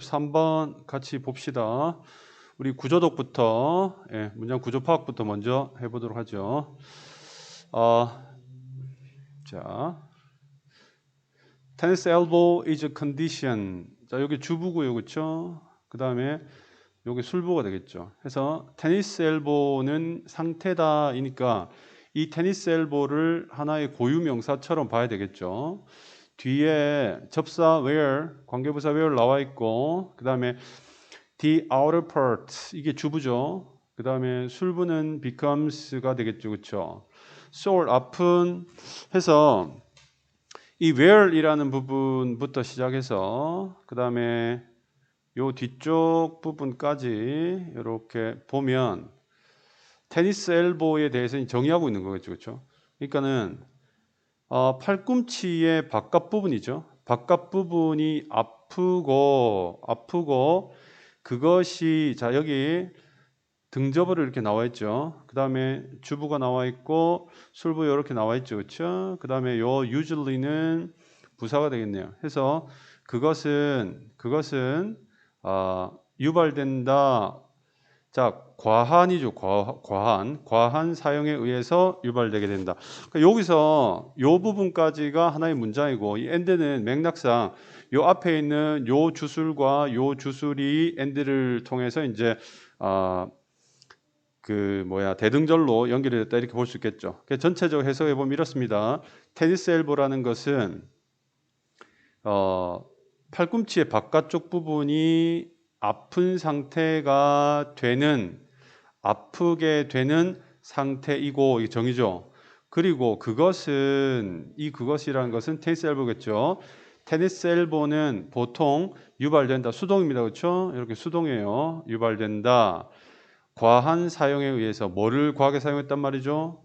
53번 같이 봅시다. 우리 구조독부터 예, 문장 구조 파악부터 먼저 해보도록 하죠. 어, 자, tennis elbow is a condition. 자 여기 주부고요, 그렇죠? 그 다음에 여기 술부가 되겠죠. 해서 테니스 엘보는 상태다이니까 이 테니스 엘보를 하나의 고유 명사처럼 봐야 되겠죠. 뒤에 접사 where 관계부사 where 나와 있고 그 다음에 the outer part 이게 주부죠. 그 다음에 술부는 becomes가 되겠죠, 그렇죠? sore 아픈 해서 이 where이라는 부분부터 시작해서 그 다음에 요 뒤쪽 부분까지 이렇게 보면 테니스 엘보에 대해서 정의하고 있는 거겠죠, 그렇죠? 그러니까는 어, 팔꿈치의 바깥 부분이죠. 바깥 부분이 아프고 아프고 그것이 자 여기 등접으로 이렇게 나와 있죠. 그 다음에 주부가 나와 있고 술부 이렇게 나와 있죠, 그렇죠? 그 다음에 요 usually는 부사가 되겠네요. 해서 그것은 그것은 아, 유발된다. 자, 과한이죠. 과, 과한. 과한 사용에 의해서 유발되게 된다. 그러니까 여기서 요 부분까지가 하나의 문장이고 이 엔드는 맥락상 요 앞에 있는 요 주술과 요 주술이 엔드를 통해서 이제 아, 그 뭐야 대등절로 연결이 됐다 이렇게 볼 수 있겠죠. 그래서 전체적으로 해석해 보면 이렇습니다. 테니스 엘보라는 것은 어, 팔꿈치의 바깥쪽 부분이 아픈 상태가 되는 아프게 되는 상태이고 이 정의죠. 그리고 그것은 이 그것이라는 것은 테니스 엘보겠죠. 테니스 엘보는 보통 유발된다. 수동입니다. 그렇죠? 이렇게 수동이에요. 유발된다. 과한 사용에 의해서 뭐를 과하게 사용했단 말이죠?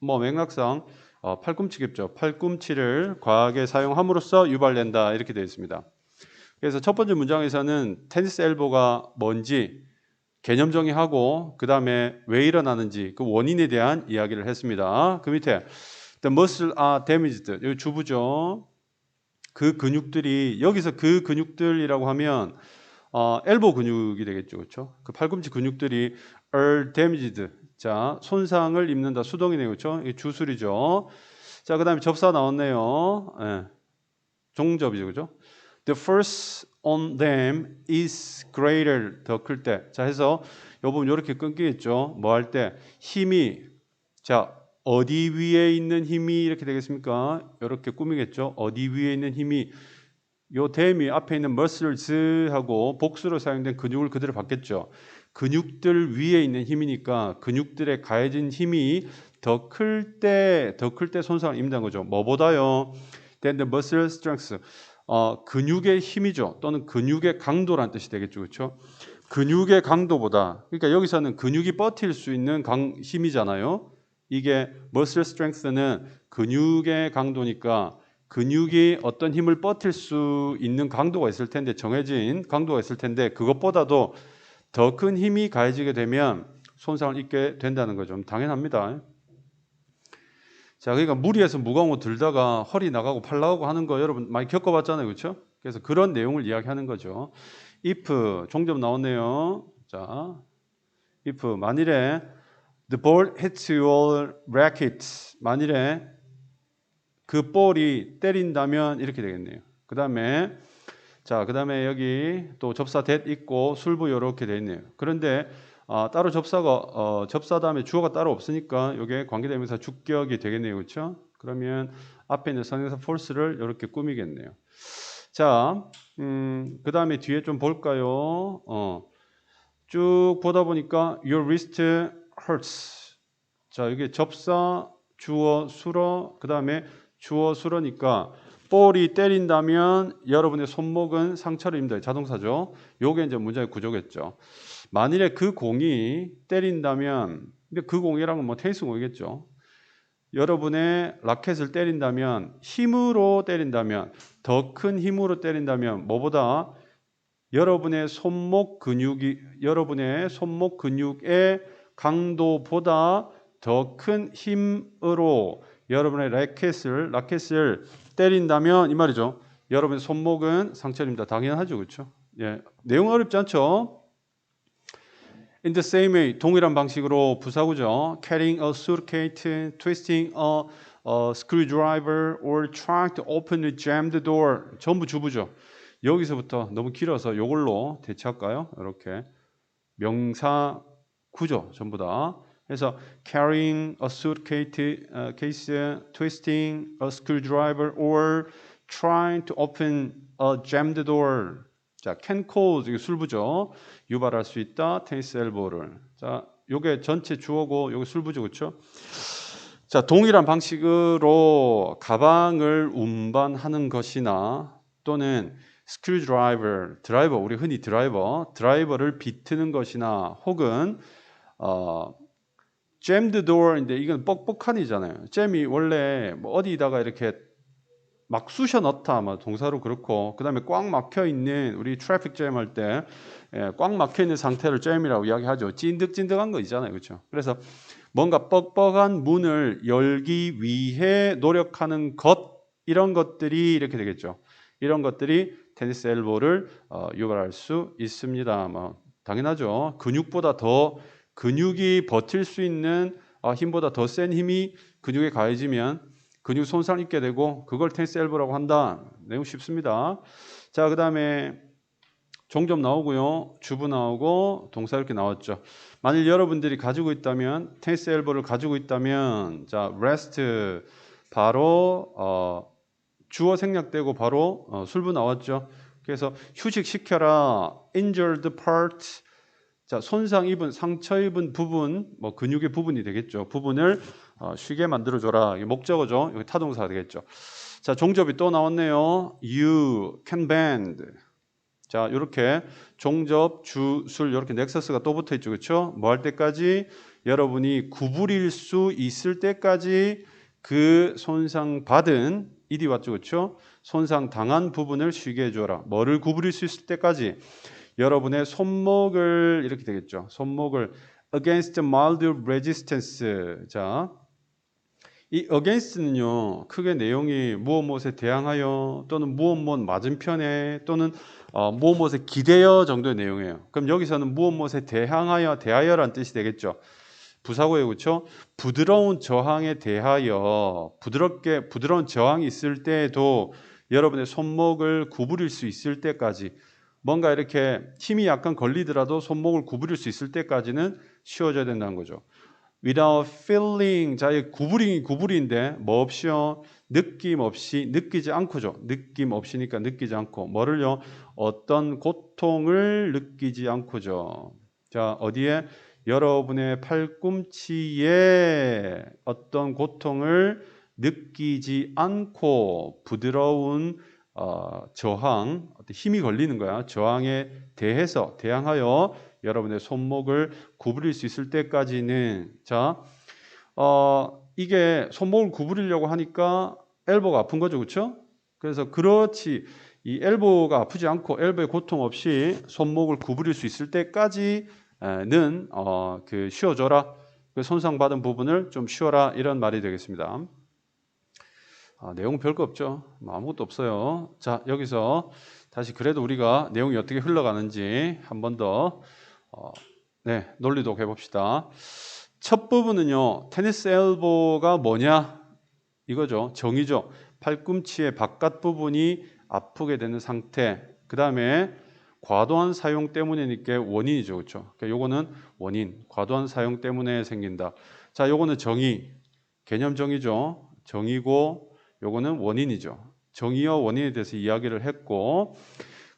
뭐 맥락상 어, 팔꿈치겠죠. 팔꿈치를 과하게 사용함으로써 유발된다. 이렇게 되어 있습니다. 그래서 첫 번째 문장에서는 테니스 엘보가 뭔지 개념 정의하고 그 다음에 왜 일어나는지 그 원인에 대한 이야기를 했습니다. 그 밑에 the muscle are damaged 여기 주부죠. 그 근육들이 여기서 그 근육들이라고 하면 어, 엘보 근육이 되겠죠, 그렇죠? 그 팔꿈치 근육들이 are damaged. 자, 손상을 입는다. 수동이네요, 그렇죠? 이 주술이죠. 자, 그다음에 접사 나왔네요. 예. 종접이죠, 그렇죠? The force on them is greater. 더 클 때. 자, 해서 요 부분 이렇게 끊기겠죠. 뭐 할 때 힘이 자 어디 위에 있는 힘이 이렇게 되겠습니까? 이렇게 꾸미겠죠. 어디 위에 있는 힘이 요 댐이 앞에 있는 muscles하고 복수로 사용된 근육을 그대로 받겠죠. 근육들 위에 있는 힘이니까 근육들에 가해진 힘이 더 클 때 더 클 때 손상을 입는다는 거죠. 뭐보다요? Then the muscle strength. 어, 근육의 힘이죠. 또는 근육의 강도란 뜻이 되겠죠. 그렇죠? 근육의 강도보다 그러니까 여기서는 근육이 버틸 수 있는 강, 힘이잖아요. 이게 muscle strength는 근육의 강도니까 근육이 어떤 힘을 버틸 수 있는 강도가 있을 텐데 정해진 강도가 있을 텐데 그것보다도 더 큰 힘이 가해지게 되면 손상을 입게 된다는 거죠. 당연합니다. 자, 그러니까 무리해서 무거운 거 들다가 허리 나가고 팔 나가고 하는 거 여러분 많이 겪어봤잖아요, 그렇죠? 그래서 그런 내용을 이야기하는 거죠. if 종점 나오네요. 자, if 만일에 the ball hits your racket 만일에 그 볼이 때린다면 이렇게 되겠네요. 그 다음에 자, 그 다음에 여기 또 접사 that 있고 술부 이렇게 되어 있네요. 그런데 아, 따로 접사가 어, 접사 다음에 주어가 따로 없으니까 이게 관계대명사 주격이 되겠네요, 그렇죠? 그러면 앞에 있는 선행사 false를 이렇게 꾸미겠네요. 자, 음, 그 다음에 뒤에 좀 볼까요? 어, 쭉 보다 보니까 your wrist hurts. 자, 이게 접사, 주어, 수어, 그 다음에 주어, 수어니까 볼이 때린다면 여러분의 손목은 상처를 입는다. 자동사죠. 요게 이제 문장의 구조겠죠. 만일에 그 공이 때린다면, 그 공이란 건뭐 테니스 공이겠죠. 여러분의 라켓을 때린다면, 힘으로 때린다면, 더 큰 힘으로 때린다면, 뭐보다 여러분의 손목 근육이, 여러분의 손목 근육의 강도보다 더 큰 힘으로 여러분의 라켓을, 라켓을 때린다면, 이 말이죠. 여러분의 손목은 상처입니다. 당연하죠. 그렇죠? 예, 내용 어렵지 않죠? In the same way, 동일한 방식으로 부사구죠. Carrying a suitcase, twisting a, a screwdriver, or trying to open a jammed door. 전부 주부죠. 여기서부터 너무 길어서 이걸로 대체할까요? 이렇게 명사 구조 전부 다. 그래서 carrying a suitcase, uh, case, twisting a screwdriver, or trying to open a jammed door. 자, cause 이게 술부죠. 유발할 수 있다. 테니스 엘보를. 자, 요게 전체 주어고 요게 술부죠. 그렇죠? 자, 동일한 방식으로 가방을 운반하는 것이나 또는 스크류 드라이버, 드라이버 우리 흔히 드라이버, 드라이버를 비트는 것이나 혹은 어 jammed door인데 이건 뻑뻑한이잖아요. 잼이 원래 뭐 어디다가 이렇게 막 쑤셔 넣다 뭐 동사로 그렇고 그다음에 꽉 막혀 있는 우리 트래픽 잼 할 때꽉 막혀 있는 상태를 잼이라고 이야기하죠. 찐득찐득한 거 있잖아요. 그렇죠? 그래서 뭔가 뻑뻑한 문을 열기 위해 노력하는 것 이런 것들이 이렇게 되겠죠. 이런 것들이 테니스 엘보를 어, 유발할 수 있습니다. 뭐 당연하죠. 근육보다 더 근육이 버틸 수 있는 어, 힘보다 더 센 힘이 근육에 가해지면 근육 손상 입게 되고 그걸 테니스 엘보라고 한다. 내용 쉽습니다. 자, 그다음에 종점 나오고요. 주부 나오고 동사 이렇게 나왔죠. 만일 여러분들이 가지고 있다면 테니스 엘보를 가지고 있다면 자, rest 바로 어, 주어 생략되고 바로 어, 술부 나왔죠. 그래서 휴식 시켜라. injured part 자, 손상 입은 상처 입은 부분 뭐 근육의 부분이 되겠죠. 부분을 어, 쉬게 만들어 줘라. 목적어죠. 여기 타동사가 되겠죠. 자, 종접이 또 나왔네요. you can bend. 자, 이렇게 종접, 주, 술 이렇게 넥서스가 또 붙어 있죠. 그렇죠? 뭐 할 때까지 여러분이 구부릴 수 있을 때까지 그 손상 받은 이디 왔죠. 그렇죠? 손상 당한 부분을 쉬게 해 줘라. 뭐를 구부릴 수 있을 때까지 여러분의 손목을 이렇게 되겠죠. 손목을 against mild resistance. 자, 이 against는요 크게 내용이 무엇 무엇에 대항하여 또는 무엇 무엇 맞은편에 또는 어, 무엇 무엇에 기대어 정도의 내용이에요. 그럼 여기서는 무엇 무엇에 대항하여 대하여란 뜻이 되겠죠. 부사고예요, 그렇죠? 부드러운 저항에 대하여 부드럽게 부드러운 저항이 있을 때에도 여러분의 손목을 구부릴 수 있을 때까지 뭔가 이렇게 힘이 약간 걸리더라도 손목을 구부릴 수 있을 때까지는 쉬어져야 된다는 거죠. Without feeling 자, 이 구부링이 구부리인데 뭐 없이요? 느낌 없이 느끼지 않고죠. 느낌 없이니까 느끼지 않고 뭐를요? 어떤 고통을 느끼지 않고죠. 자, 어디에 여러분의 팔꿈치에 어떤 고통을 느끼지 않고 부드러운 어, 저항, 힘이 걸리는 거야. 저항에 대해서 대항하여 여러분의 손목을 구부릴 수 있을 때까지는 자, 어, 이게 손목을 구부리려고 하니까 엘보가 아픈 거죠, 그렇죠? 그래서 그렇지 이 엘보가 아프지 않고 엘보의 고통 없이 손목을 구부릴 수 있을 때까지는 어, 그 쉬어줘라. 그 손상받은 부분을 좀 쉬어라 이런 말이 되겠습니다. 아, 내용 별거 없죠. 뭐 아무것도 없어요. 자 여기서 다시 그래도 우리가 내용이 어떻게 흘러가는지 한 번 더 어, 네, 논리도 해봅시다. 첫 부분은요, 테니스 엘보가 뭐냐? 이거죠. 정의죠. 팔꿈치의 바깥 부분이 아프게 되는 상태. 그 다음에 과도한 사용 때문이니까 원인이죠. 그렇죠? 그러니까 요거는 원인, 과도한 사용 때문에 생긴다. 자, 요거는 정의, 개념 정의죠. 정의고 요거는 원인이죠. 정의와 원인에 대해서 이야기를 했고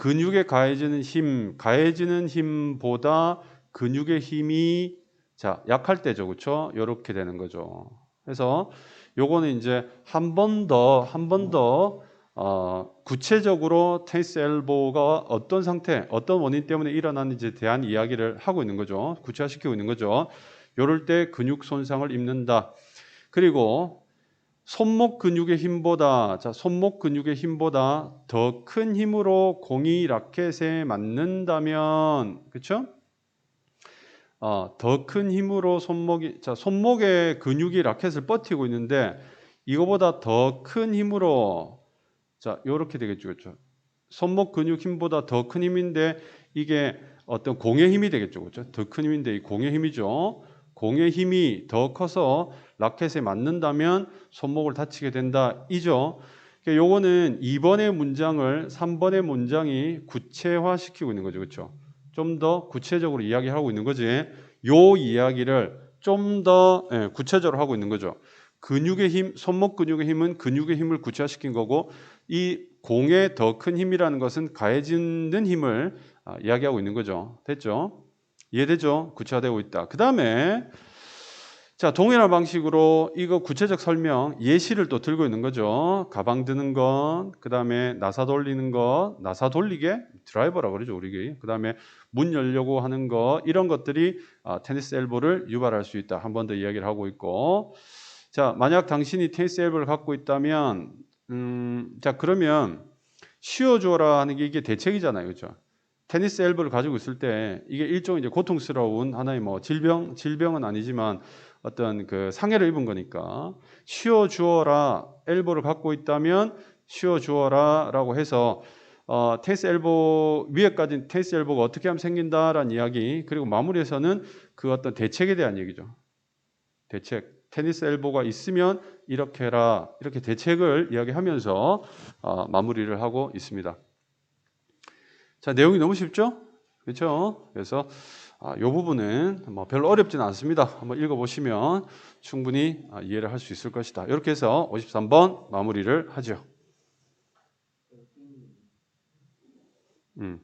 근육에 가해지는 힘, 가해지는 힘보다 근육의 힘이 자 약할 때죠, 그렇죠? 이렇게 되는 거죠. 그래서 요거는 이제 한 번 더 한 번더 어, 구체적으로 테이스 엘보가 어떤 상태, 어떤 원인 때문에 일어났는지에 대한 이야기를 하고 있는 거죠. 구체화시키고 있는 거죠. 요럴 때 근육 손상을 입는다. 그리고 손목 근육의 힘보다 자 손목 근육의 힘보다 더 큰 힘으로 공이 라켓에 맞는다면 그렇죠? 어, 더 큰 힘으로 손목이 자 손목의 근육이 라켓을 버티고 있는데 이거보다 더 큰 힘으로 자 요렇게 되겠죠, 그렇죠? 손목 근육 힘보다 더 큰 힘인데 이게 어떤 공의 힘이 되겠죠. 그렇죠? 더 큰 힘인데 이 공의 힘이죠. 공의 힘이 더 커서 라켓에 맞는다면 손목을 다치게 된다. 이죠. 그러니까 요거는 2번의 문장을 3번의 문장이 구체화시키고 있는 거죠. 그렇죠? 좀 더 구체적으로 이야기하고 있는 거지. 요 이야기를 좀 더 구체적으로 하고 있는 거죠. 근육의 힘, 손목 근육의 힘은 근육의 힘을 구체화시킨 거고 이 공의 더 큰 힘이라는 것은 가해지는 힘을 아, 이야기하고 있는 거죠. 됐죠? 이해되죠? 구체화되고 있다. 그 다음에 자 동일한 방식으로 이거 구체적 설명 예시를 또 들고 있는 거죠. 가방 드는 것, 그 다음에 나사 돌리는 것, 나사 돌리게 드라이버라 그러죠 우리. 그 다음에 문 열려고 하는 것 이런 것들이 아, 테니스 엘보를 유발할 수 있다. 한 번 더 이야기를 하고 있고. 자 만약 당신이 테니스 엘보를 갖고 있다면, 음, 자 그러면 쉬어줘라 하는 게 이게 대책이잖아요, 그렇죠? 테니스 엘보를 가지고 있을 때 이게 일종의 이제 고통스러운 하나의 뭐 질병 질병은 아니지만 어떤 그 상해를 입은 거니까 쉬어 주어라 엘보를 갖고 있다면 쉬어 주어라라고 해서 어, 테니스 엘보 위에까지 테니스 엘보가 어떻게 하면 생긴다라는 이야기 그리고 마무리에서는 그 어떤 대책에 대한 얘기죠. 대책 테니스 엘보가 있으면 이렇게 해라 이렇게 대책을 이야기하면서 어, 마무리를 하고 있습니다. 자, 내용이 너무 쉽죠? 그렇죠? 그래서 아, 이 부분은 뭐 별로 어렵지는 않습니다. 한번 읽어보시면 충분히 아, 이해를 할 수 있을 것이다. 이렇게 해서 53번 마무리를 하죠. 음.